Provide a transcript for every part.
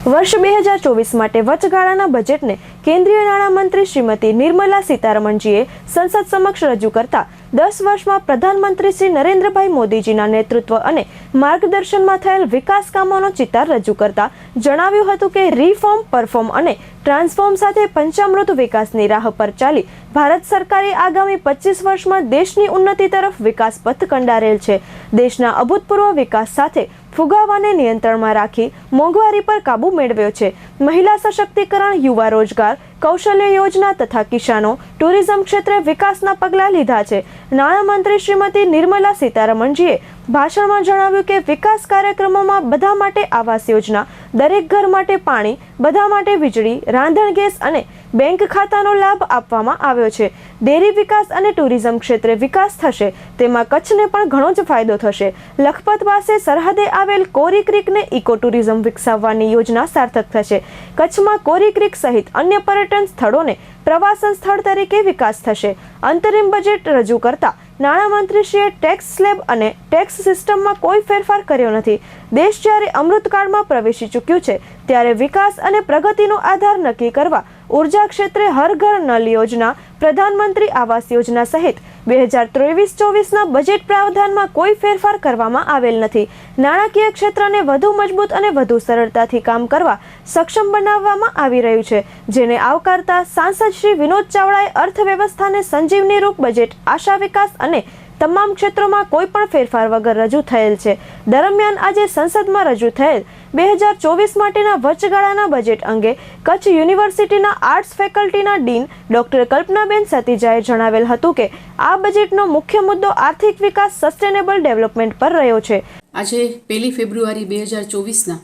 વર્ષ બે હજાર ચોવીસ માટે વચગાળાના બજેટને કેન્દ્રીય નાણામંત્રી શ્રીમતી નિર્મલા સીતારમણજીએ સંસદ સમક્ષ રજૂ કરતા દસ વર્ષમાં પ્રધાનમંત્રી શ્રી નરેન્દ્રભાઈ મોદીજીના નેતૃત્વ અને માર્ગદર્શનમાં થયેલ વિકાસ કામોનો ચિતાર રજૂ કરતા જણાવ્યું હતું કે રિફોર્મ, પરફોર્મ અને ટ્રાન્સફોર્મ સાથે પંચામૃત વિકાસની રાહ પર ચાલી ભારત સરકારે આગામી પચીસ વર્ષમાં દેશની ઉન્નતિ તરફ વિકાસ પથ કંડારેલ છે. દેશના અભૂતપૂર્વ વિકાસ સાથે ફુગાવાને નિયંત્રણમાં રાખી મોંઘવારી પર કાબૂ મેળવ્યો છે. મહિલા સશક્તિકરણ, યુવા રોજગાર, કૌશલ્ય યોજના તથા કિસાનો ટુરિઝમ ક્ષેત્રે વિકાસના પગલાં લીધા છે. નાણામંત્રી શ્રીમતી નિર્મલા સીતારમણજીએ ભાષણમાં જણાવ્યું કે વિકાસ કાર્યક્રમોમાં બધા માટે આવાસ યોજના, દરેક ઘર માટે પાણી, બધા માટે વીજળી, રાંધણ ગેસ અને બેંક ખાતાનો લાભ આપવામાં આવ્યો છે. ડેરી વિકાસ અને ટુરિઝમ ક્ષેત્રે વિકાસ થશે, તેમાં કચ્છને પણ ઘણો જ ફાયદો થશે. લખપત પાસે સરહદે આવેલ કોરી ક્રિકને ઇકો ટુરિઝમ વિકસાવવાની યોજના સાર્થક થશે. કચ્છમાં કોરી ક્રિક સહિત અન્ય પર્યટન સ્થળોને પ્રવાસન સ્થળ તરીકે વિકાસ થશે. અંતરિમ બજેટ રજૂ કરતા નાણામંત્રીશ્રીએ ટેક્સ સ્લેબ અને ટેક્સ સિસ્ટમમાં કોઈ ફેરફાર કર્યો નથી. દેશ જ્યારે અમૃતકાળમાં પ્રવેશી ચૂક્યું છે, ત્યારે વિકાસ અને પ્રગતિનો આધાર નક્કી કરવા ઊર્જા ક્ષેત્રે હર ઘર નલ યોજના, પ્રધાનમંત્રી આવાસ યોજના સહિત બે હજાર ત્રેવીસ ચોવીસના બજેટ પ્રાવધાનમાં કોઈ ફેરફાર કરવામાં આવેલ નથી. નાણાકીય ક્ષેત્રને વધુ મજબૂત અને વધુ સરળતાથી કામ કરવા સક્ષમ બનાવવામાં આવી રહ્યું છે, જેને આવકારતા સાંસદ શ્રી વિનોદ ચાવડાએ અર્થવ્યવસ્થાને સંજીવની રૂપ બજેટ, આશા વિકાસ અને તમામ ક્ષેત્રોમાં કોઈ પણ ફેરફાર વગર રજૂ થયેલ છે. દરમિયાન આજે સંસદમાં રજૂ થયેલ બે હજાર ચોવીસ માટેના વચગાળાના બજેટ અંગે કચ્છ યુનિવર્સિટીના આર્ટ્સ ફેકલ્ટીના ડીન ડોક્ટર કલ્પનાબેન સતીજાએ જણાવેલ હતું કે આ બજેટનો મુખ્ય મુદ્દો આર્થિક વિકાસ, સસ્ટેનેબલ ડેવલપમેન્ટ પર રહ્યો છે. આજે પહેલી ફેબ્રુઆરી બે હજાર ચોવીસના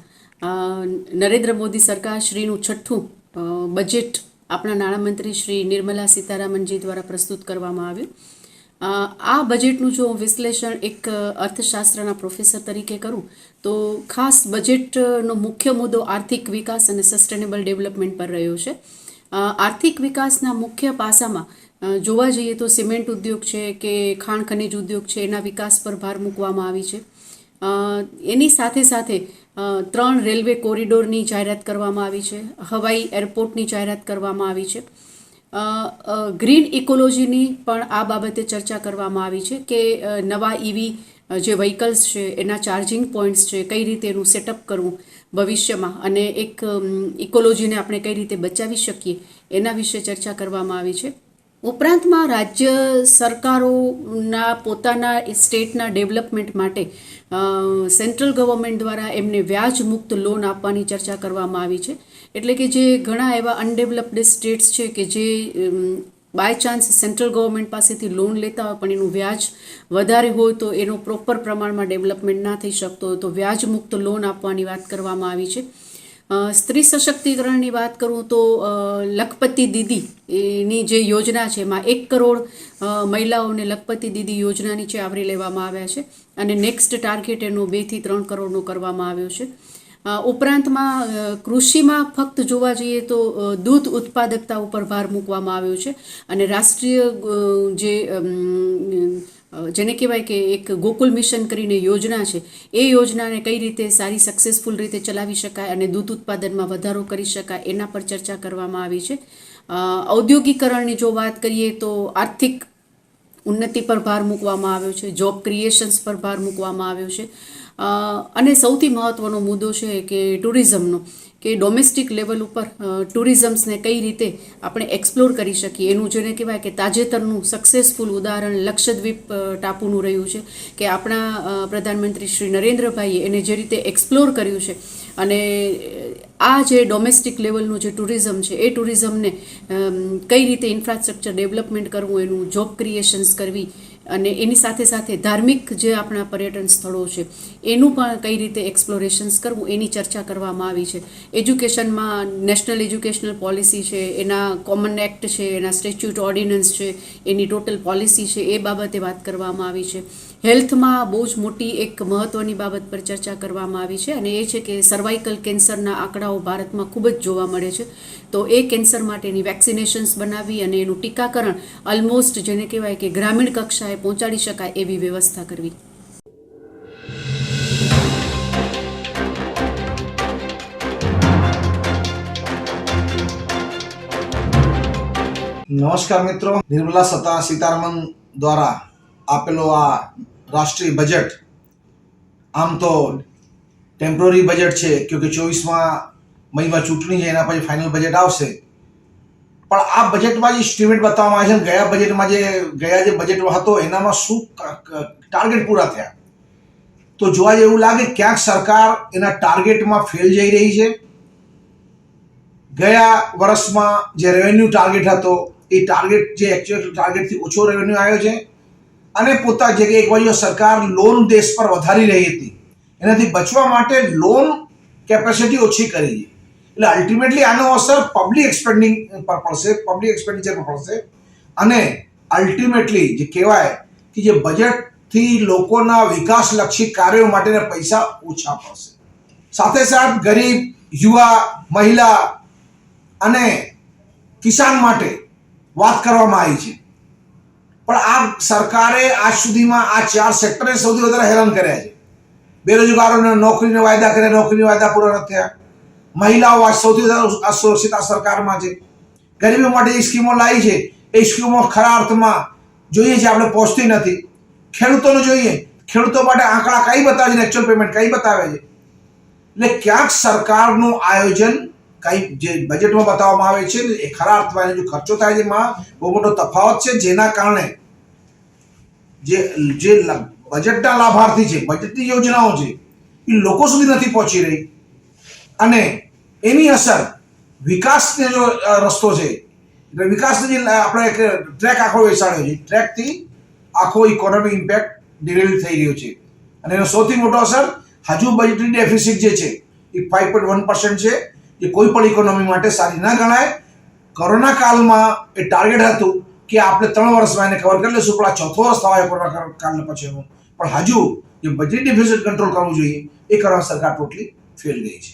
નરેન્દ્ર મોદી સરકાર શ્રીનું છઠ્ઠું બજેટ આપણા નાણામંત્રી શ્રી નિર્મલા સીતારામનજી દ્વારા પ્રસ્તુત કરવામાં આવ્યું. આ બજેટનું જો વિશ્લેષણ એક અર્થશાસ્ત્રના પ્રોફેસર તરીકે કરું, તો ખાસ બજેટનો મુખ્ય મુદ્દો આર્થિક વિકાસ અને સસ્ટેનેબલ ડેવલપમેન્ટ પર રહ્યો છે. આર્થિક વિકાસના મુખ્ય પાસામાં જોવા જઈએ તો સિમેન્ટ ઉદ્યોગ છે કે ખાણ ખનિજ ઉદ્યોગ છે, એના વિકાસ પર ભાર મૂકવામાં આવી છે. એની સાથે સાથે ત્રણ રેલવે કોરિડોરની જાહેરાત કરવામાં આવી છે. હવાઈ એરપોર્ટની જાહેરાત કરવામાં આવી છે. ગ્રીન ઇકોલોજીની પણ આ બાબતે ચર્ચા કરવામાં આવી છે કે નવા ઈવી જે વ્હીકલ્સ છે, એના ચાર્જિંગ પોઈન્ટ્સ છે, કઈ રીતે એનું સેટઅપ કરવું ભવિષ્યમાં અને એક ઇકોલોજીને આપણે કઈ રીતે બચાવી શકીએ એના વિશે ચર્ચા કરવામાં આવી છે. ઉપરાંતમાં રાજ્ય સરકારોના પોતાના સ્ટેટના ડેવલપમેન્ટ માટે સેન્ટ્રલ ગવર્મેન્ટ દ્વારા એમને વ્યાજ મુક્ત લોન આપવાની ચર્ચા કરવામાં આવી છે. એટલે કે જે ઘણા એવા અનડેવલપ્ડ સ્ટેટ્સ છે કે જે બાય ચાન્સ સેન્ટ્રલ ગવર્મેન્ટ પાસેથી લોન લેતા હોય પણ એનું વ્યાજ વધારે હોય તો એનો પ્રોપર પ્રમાણમાં ડેવલપમેન્ટ ના થઈ શકતો હોય તો વ્યાજ મુક્ત લોન આપવાની વાત કરવામાં આવી છે. સ્ત્રી સશક્તિકરણની વાત કરું તો લખપતિ દીદી એની જે યોજના છે, એમાં એક કરોડ મહિલાઓને લખપતિ દીદી યોજના નીચે આવરી લેવામાં આવ્યા છે અને નેક્સ્ટ ટાર્ગેટ એનો બેથી ત્રણ કરોડનો કરવામાં આવ્યો છે. ઉપરાંતમાં કૃષિમાં ફક્ત જોવા જઈએ તો દૂધ ઉત્પાદકતા ઉપર ભાર મૂકવામાં આવ્યો છે અને રાષ્ટ્રીય જે જેને કહેવાય કે એક ગોકુલ મિશન કરીને યોજના છે, એ યોજનાને કઈ રીતે સારી સક્સેસફુલ રીતે ચલાવી શકાય અને દૂધ ઉત્પાદનમાં વધારો કરી શકાય એના પર ચર્ચા કરવામાં આવી છે. ઔદ્યોગિકરણની જો વાત કરીએ તો આર્થિક ઉન્નતિ પર ભાર મૂકવામાં આવ્યો છે જોબ ક્રિએશન્સ પર ભાર મૂકવામાં આવ્યો છે. અને સૌથી મહત્ત્વનો મુદ્દો છે કે ટુરિઝમનો, કે ડોમેસ્ટિક લેવલ ઉપર ટુરિઝમ્સને કઈ રીતે આપણે એક્સપ્લોર કરી શકીએ? એનું જેને કહેવાય કે તાજેતરનું સક્સેસફુલ ઉદાહરણ લક્ષદ્વીપ ટાપુનું રહ્યું છે કે આપણા પ્રધાનમંત્રી શ્રી નરેન્દ્રભાઈએ એને જે રીતે એક્સપ્લોર કર્યું છે અને આ જે ડોમેસ્ટિક લેવલનું જે ટુરિઝમ છે, એ ટુરિઝમને કઈ રીતે ઇન્ફ્રાસ્ટ્રક્ચર ડેવલપમેન્ટ કરવું, એનું જોબ ક્રિએશન્સ કરવી અને એની સાથે સાથે ધાર્મિક જે આપણા પર્યટન સ્થળો છે, એનું પણ કઈ રીતે એક્સપ્લોરેશન્સ કરવું, એની ચર્ચા કરવામાં આવી છે. એજ્યુકેશનમાં નેશનલ એજ્યુકેશનલ પોલિસી છે, એના કોમન એક્ટ છે, એના સ્ટેચ્યુટ ઓર્ડિનન્સ છે, એની ટોટલ પોલિસી છે, એ બાબતે વાત કરવામાં આવી છે. હેલ્થમાં બહુ જ મોટી એક મહત્વની બાબત પર ચર્ચા કરવામાં આવી છે અને એ છે કે સર્વાઇકલ કેન્સરના આંકડાઓ ભારતમાં ખૂબ જ જોવા મળે છે. તો એ કેન્સર માટેની વેક્સિનેશન્સ બનાવી અને એનું ટીકાકરણ ઓલમોસ્ટ જેને કહેવાય કે ગ્રામીણ કક્ષાએ પહોંચાડી શકાય એવી વ્યવસ્થા કરવી. નમસ્કાર મિત્રો. નિર્મલા સતા સીતારમન દ્વારા આપેલો આ રાષ્ટ્રીય બજેટ આમ તો ટેમ્પરરી બજેટ છે કેમકે ચોવીસમાં મઈમાં ચૂંટણી છે, એના પછી ફાઇનલ બજેટ આવશે. પણ આ બજેટમાં જે સ્ટીમેટ બતાવવામાં આવે છે ગયા બજેટમાં જે, ગયા જે બજેટ હતો, એનામાં શું ટાર્ગેટ પૂરા થયા? તો જોવા જેવું લાગે ક્યાંક સરકાર એના ટાર્ગેટમાં ફેલ જઈ રહી છે. ગયા વર્ષમાં જે રેવન્યુ ટાર્ગેટ હતો, એ ટાર્ગેટ જે એકચ્યુઅલ ટાર્ગેટથી ઓછો રેવન્યુ આવ્યો છે. અને પોતા જગ્યાએ એક બાજુ સરકાર લોન દેશ પર વધારી રહી હતી, એનાથી બચવા માટે લોન કેપેસિટી ઓછી કરી છે. એટલે અલ્ટિમેટલી આનો અસર પબ્લિક એક્સપેન્ડિંગ પર પડશે પબ્લિક એક્સપેન્ડિચર પર પડશે. અને અલ્ટિમેટલી જે કહેવાય કે જે બજેટથી લોકોના વિકાસલક્ષી કાર્યો માટેના પૈસા ઓછા પડશે. સાથે સાથ ગરીબ, યુવા, મહિલા અને કિસાન માટે વાત કરવામાં આવી છે. સરકારે આજ સુધીમાં આ ચાર સેક્ટરને સૌથી વધારે હેરાન કર્યા છે. બેરોજગારોને નોકરીને વાયદા કર્યા, નોકરીના વાયદા પૂરા નથી થયા. મહિલાઓ આજ સૌથી વધારે અસુરક્ષિત આ સરકારમાં છે. ગરીબો માટે જે સ્કીમો લાવી છે, એ સ્કીમો ખરા અર્થમાં જોઈએ છે, આપણે પહોંચતી નથી. ખેડૂતોને જોઈએ. ખેડૂતો માટે આંકડા કઈ બતાવે છે એકચ્યુઅલ પેમેન્ટ કઈ બતાવે છે? એટલે ક્યાંક સરકારનું આયોજન કઈ જે બજેટમાં બતાવવામાં આવે છે, એ ખરા અર્થમાં એનો ખર્ચો થાય છે, એમાં બહુ મોટો તફાવત છે, જેના કારણે જે જે બજેટના લાભાર્થી છે બજેટની યોજનાઓ છે, એ લોકો સુધી નથી પહોંચી રહી. અને એની અસર વિકાસને જો રસ્તો છે, એટલે વિકાસની જે આપણે એક ટ્રેક આખો વેચાણ્યો છે, ટ્રેકથી આખો ઇકોનોમી ઇમ્પેક્ટ ડિરેલ થઈ રહ્યો છે. અને એનો સૌથી મોટો અસર હજુ બજેટરી ડેફિસિટ જે છે, એ ફાઈવ પોઈન્ટ વન પર્સન્ટ છે એ કોઈ પણ ઇકોનોમી માટે સારી ના ગણાય. કોરોના કાળમાં એ ટાર્ગેટ હતું કે આપણે ત્રણ વર્ષમાં એને કવર કરી લઈશું, પણ આ ચોથો વર્ષ થવા કોરોના કાળના પછીનું પણ હજુ જે બજેટ ડેફિસિટ કંટ્રોલ કરવું જોઈએ, એ કરવા સરકાર ટોટલી ફેલ ગઈ છે.